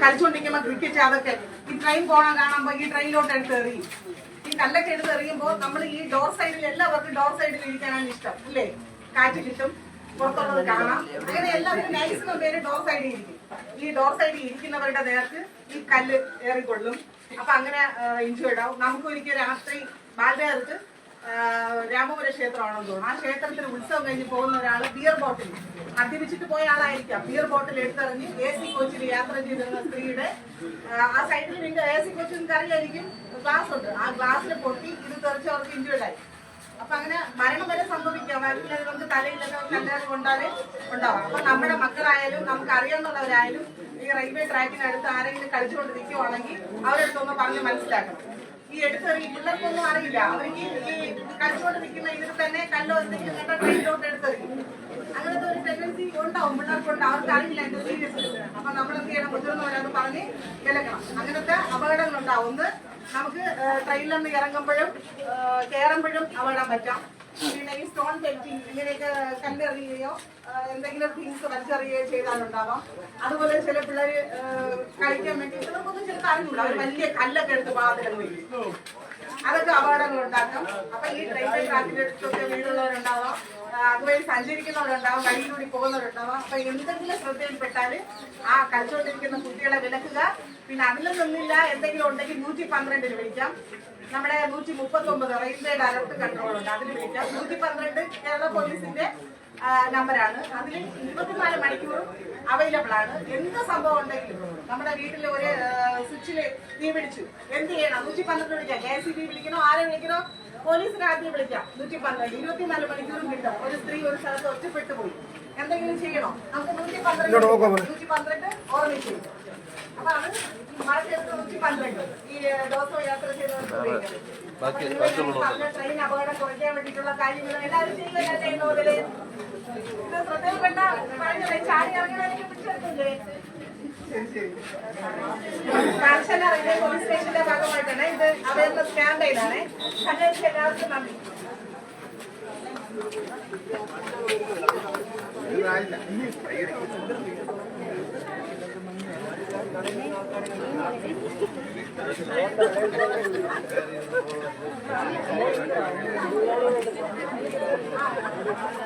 കളിച്ചോണ്ടിരിക്കുമ്പോ cricket അതൊക്കെ ഈ train പോണ കാണുമ്പോ ഈ ട്രെയിനിലോട്ട് എടുത്ത് ഈ കല്ലൊക്കെ എടുത്ത് എറിയുമ്പോ നമ്മൾ ഈ ഡോർ സൈഡിൽ എല്ലാവർക്കും ഡോർ സൈഡിൽ ഇരിക്കാനാണ് ഇഷ്ടം അല്ലേ? കാറ്റ് കിട്ടും പുറത്തുള്ളത് കാണാം. അങ്ങനെ എല്ലാവരും മാക്സിമം പേര് ഡോർ സൈഡിൽ ഇരിക്കും. ഈ ഡോർ സൈഡിൽ ഇരിക്കുന്നവരുടെ നേർക്ക് ഈ കല്ല് ഏറിക്കൊള്ളും. അപ്പൊ അങ്ങനെ ഇഞ്ചുറി ആവും നമുക്ക് ഒരിക്കൽ രാത്രി ബാലകാലത്ത് രാമപുര ക്ഷേത്രമാണെന്ന് തോന്നുന്നു. ആ ക്ഷേത്രത്തിൽ ഉത്സവം കഴിഞ്ഞ് പോകുന്ന ഒരാൾ ബിയർ ബോട്ടിൽ മദ്യപിച്ചിട്ട് പോയ ആളായിരിക്കാം. ബിയർ ബോട്ടിൽ എടുത്തെറിഞ്ഞ് എ സി കോച്ചിൽ യാത്ര ചെയ്തിരുന്ന സ്ത്രീയുടെ ആ, സൈഡിൽ നിങ്ങൾ എ സി കോച്ചിൽ നിങ്ങൾക്ക് അറിയായിരിക്കും. ഗ്ലാസ് ഉണ്ട്. ആ ഗ്ലാസ്സിൽ പൊട്ടി ഇത് തെറിച്ച് അവർക്ക് ഇഞ്ചുറി ആയി. അപ്പൊ അങ്ങനെ മരണം വരെ സംഭവിക്കാം. അല്ലെങ്കിൽ നമുക്ക് തലയിലൊക്കെ കല്ലേറ് കൊണ്ടാൽ ഉണ്ടാവാം. അപ്പൊ നമ്മുടെ മക്കളായാലും നമുക്ക് അറിയാവുന്നവരായാലും ഈ റെയിൽവേ ട്രാക്കിനടുത്ത് ആരെങ്കിലും കളിച്ചുകൊണ്ട് നിൽക്കുവാണെങ്കിൽ അവരെടുത്തൊന്ന് പറഞ്ഞ് മനസ്സിലാക്കണം. ഈ എടുത്തെറിയും പിള്ളേർക്കൊന്നും അറിയില്ല. അവർക്ക് ഈ കളിച്ചുകൊണ്ട് നിൽക്കുന്ന ഇതിൽ തന്നെ കല്ലോ എന്തെങ്കിലും കണ്ട എടുത്തെറിയും അങ്ങനത്തെ ഒരു ടെൻഡൻസി ഉണ്ടാവും പിള്ളേർക്കുണ്ട്. അവർക്ക് അറിയില്ല എന്റെ സീരിയസ് അപ്പൊ നമ്മളൊക്കെ ചെയ്യണം? മുതിർന്നവരത് പറഞ്ഞ് വിലക്കണം അങ്ങനത്തെ അപകടങ്ങൾ ഉണ്ടാവും. ഒന്ന് നമുക്ക് ട്രെയിനിൽ നിന്ന് ഇറങ്ങുമ്പോഴും കയറുമ്പോഴും അപകടം പറ്റാം. പിന്നെ ഈ സ്റ്റോൺ പെയിന്റിങ് ഇങ്ങനെയൊക്കെ കല്ലെറിയുകയോ എന്തെങ്കിലും തിങ്സ് വലിച്ചെറിയുകയോ ചെയ്താലുണ്ടാവാം. അതുപോലെ ചില പിള്ളേര് ആ, കഴിക്കാൻ വേണ്ടി ചിലർക്കൊന്നും അറിഞ്ഞൂടാ അവർ വലിയ കല്ലൊക്കെ എടുത്ത് പാതിലങ്ങ് വയ്ക്കും അതൊക്കെ അപകടങ്ങൾ ഉണ്ടാക്കും അപ്പൊ ഈ റെയിൽവേ ട്രാക്കിന്റെ അടുത്തൊക്കെ വീടുള്ളവരുണ്ടാവാം അതുവഴി സഞ്ചരിക്കുന്നവരുണ്ടാവാം. വഴിയിലൂടെ പോകുന്നവരുണ്ടാവാം. അപ്പൊ എന്തെങ്കിലും ശ്രദ്ധയിൽപ്പെട്ടാൽ ആ കളിച്ചുകൊണ്ടിരിക്കുന്ന കുട്ടികളെ വിലക്കുക. പിന്നെ അതിലും നിന്നില്ല. എന്തെങ്കിലും ഉണ്ടെങ്കിൽ നൂറ്റി പന്ത്രണ്ടിന് വിളിക്കാം. നമ്മുടെ നൂറ്റി മുപ്പത്തി ഒമ്പത് റെയിൽവേയുടെ അലർട്ട് കൺട്രോൾ ഉണ്ട് അതിന് വിളിക്കാം. നൂറ്റി പന്ത്രണ്ട് കേരള പോലീസിന്റെ നമ്പറാണ് അതിൽ ഇരുപത്തിനാല് മണിക്കൂറും അവൈലബിൾ ആണ്. എന്ത് സംഭവം ഉണ്ടെങ്കിലും നമ്മുടെ വീട്ടിൽ ഒരു സ്വിച്ചിൽ തീ പിടിച്ചു. എന്ത് ചെയ്യണം? നൂറ്റി പന്ത്രണ്ട് വിളിക്കാം. കെ എസ് വിളിക്കണോ? ആരെ വിളിക്കണോ? പോലീസിനെ ആദ്യം വിളിക്കാം. നൂറ്റി പന്ത്രണ്ട് ഇരുപത്തിനാല് മണിക്കൂറും കിട്ടും. ഒരു സ്ത്രീ ഒരു സ്ഥലത്ത് ഒറ്റപ്പെട്ടു പോയി എന്തെങ്കിലും ചെയ്യണോ? നമുക്ക് നൂറ്റി പന്ത്രണ്ട് നൂറ്റി പന്ത്രണ്ട് ഓർമ്മിച്ചു. അപ്പൊ അത് നൂറ്റി പന്ത്രണ്ട് ഈ ദിവസം യാത്ര ചെയ്തവർക്ക് ട്രെയിൻ അപകടം കുറയ്ക്കാൻ വേണ്ടിയിട്ടുള്ള കാര്യങ്ങൾ എല്ലാവരും ചെയ്യുന്നതല്ലേ നോവൽ ഇത് ശ്രദ്ധയിൽപ്പെട്ട പറഞ്ഞില്ലേ ചാടി ഇറങ്ങി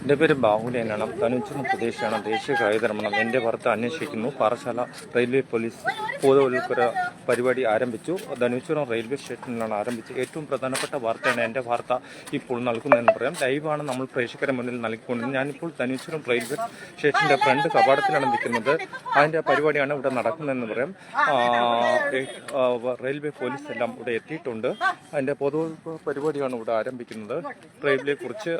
എന്റെ പേര് ബാഹുലി എന്നാണ് തനുച്ചുന്ന പ്രദേശമാണ് ദേശീയ കായികർമ്മണം എന്റെ വാർത്ത അന്വേഷിക്കുന്നു. പാറശാല റെയിൽവേ പോലീസ് ബോധവൽക്കര പരിപാടി ആരംഭിച്ചു. ധനുച്ചുരം റെയിൽവേ സ്റ്റേഷനിലാണ് ആരംഭിച്ചത്. ഏറ്റവും പ്രധാനപ്പെട്ട വാർത്തയാണ് എന്റെ വാർത്ത ഇപ്പോൾ നൽകുന്നതെന്ന് പറയാം. ലൈവാണ് നമ്മൾ പ്രേക്ഷകരെ മുന്നിൽ നൽകിക്കൊണ്ടിരുന്നത്. ഞാനിപ്പോൾ ധനുച്ചുരം റെയിൽവേ സ്റ്റേഷന്റെ ഫ്രണ്ട് കവാടത്തിലാണ് നിൽക്കുന്നത്. അതിന്റെ പരിപാടിയാണ് ഇവിടെ നടക്കുന്നതെന്ന് പറയാം. റെയിൽവേ പോലീസ് എല്ലാം ഇവിടെ എത്തിയിട്ടുണ്ട്. അതിന്റെ പൊതു പരിപാടിയാണ് ഇവിടെ ആരംഭിക്കുന്നത്. റെയിൽവേ കുറിച്ച്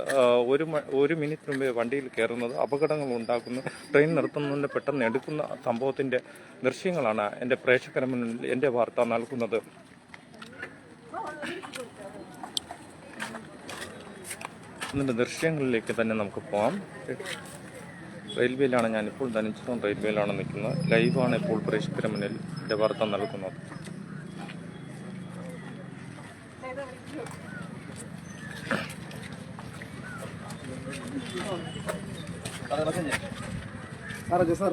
ഒരു ഒരു മിനിറ്റ് മുമ്പേ വണ്ടിയിൽ കയറുന്നത് അപകടങ്ങൾ ഉണ്ടാക്കുന്നു ട്രെയിൻ നിർത്തുന്നതിന് പെട്ടെന്ന് എടുക്കുന്ന സംഭവത്തിന്റെ ദൃശ്യങ്ങളാണ് എന്റെ പ്രേക്ഷകര മുന്നിൽ എന്റെ വാർത്ത നൽകുന്നത്. അതിന്റെ ദൃശ്യങ്ങളിലേക്ക് തന്നെ നമുക്ക് പോകാം റെയിൽവേയിലാണ് ഞാനിപ്പോൾ ധനിച്ചിട്ടും റെയിൽവേയിലാണ് നിൽക്കുന്നത്. ലൈവാണ് ഇപ്പോൾ പ്രേക്ഷകര മുന്നിൽ എന്റെ വാർത്ത നൽകുന്നത്. സാറേ സാർ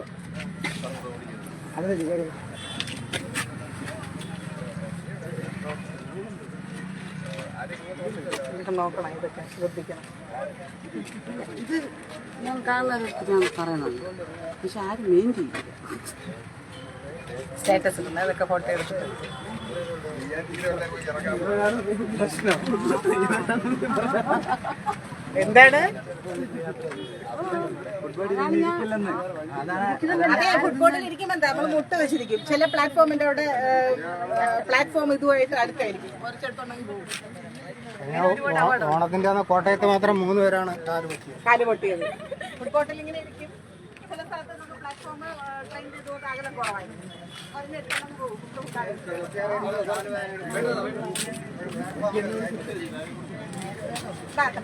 അതെ സാർ നോക്കണം ഇതൊക്കെ ശ്രദ്ധിക്കണം. ഇത് ഞാൻ കാണുന്നവർക്ക് ഞാൻ പറയണുണ്ട് പക്ഷെ ആരും മെയിൻ ചെയ്യില്ല. സ്റ്റാറ്റസ് ഉണ്ട് അതൊക്കെ ഫോട്ടോ എടുത്തിട്ട്. എന്താണ്? അതെ ഫുട്ബോളിൽ ഇരിക്കുമ്പോ എന്താ? നമ്മൾ മുട്ട വെച്ചിരിക്കും. ചില പ്ലാറ്റ്ഫോമിന്റെ അവിടെ പ്ലാറ്റ്ഫോം ഇതുമായിട്ട് അടുത്തായിരിക്കും. കുറച്ചെടുത്തുണ്ടെങ്കിൽ പോകും. ഓണത്തിന്റെ കോട്ടയത്ത് മാത്രം മൂന്ന് പേരാണ് കാൽ പറ്റിയത് കാൽ പൊട്ടിയത്. ഫുട്ബോട്ടിൽ ഇങ്ങനെ ഇരിക്കും. ചില സ്ഥലത്ത് നമുക്ക് ട്രെയിൻ ഇതുകൊണ്ട് അകലം കുറവായിരുന്നു ബാക്ക്.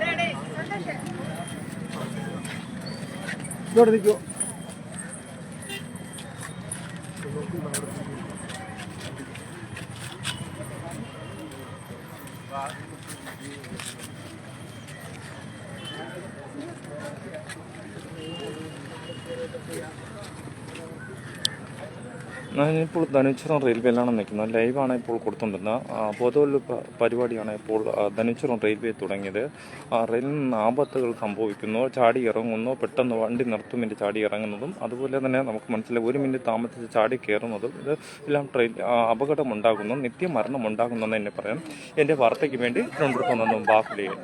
Day, day, സന്തോഷേ. ഇതോടെ നിൽക്കുമോ ഞാനിപ്പോൾ ധനുച്ചിറം റെയിൽവേയിലാണ് നിൽക്കുന്നത്. ലൈവാണ് ഇപ്പോൾ കൊടുത്തുകൊണ്ടിരുന്നത്. ബോധവൽ പരിപാടിയാണ് ഇപ്പോൾ ധനുച്ചിറം റെയിൽവേ തുടങ്ങിയത്. ആ, റെയിലിൽ നിന്ന് ആപത്തുകൾ സംഭവിക്കുന്നു. ചാടി ഇറങ്ങുന്നു. പെട്ടെന്ന് വണ്ടി നിർത്തും നിർത്തുമിന്റെ ചാടി ഇറങ്ങുന്നതും. അതുപോലെ തന്നെ നമുക്ക് മനസ്സിലായി ഒരു മിനിറ്റ് താമസിച്ച് ചാടി കയറുന്നതും. ഇത് എല്ലാം ട്രെയിൻ അപകടമുണ്ടാകുന്നു. നിത്യമരണം ഉണ്ടാകുന്നെന്ന് തന്നെ പറയാം. എന്റെ വാർത്തയ്ക്ക് വേണ്ടി തിരുവനന്തപുരത്ത് നിന്നും ബാഹുലയിൽ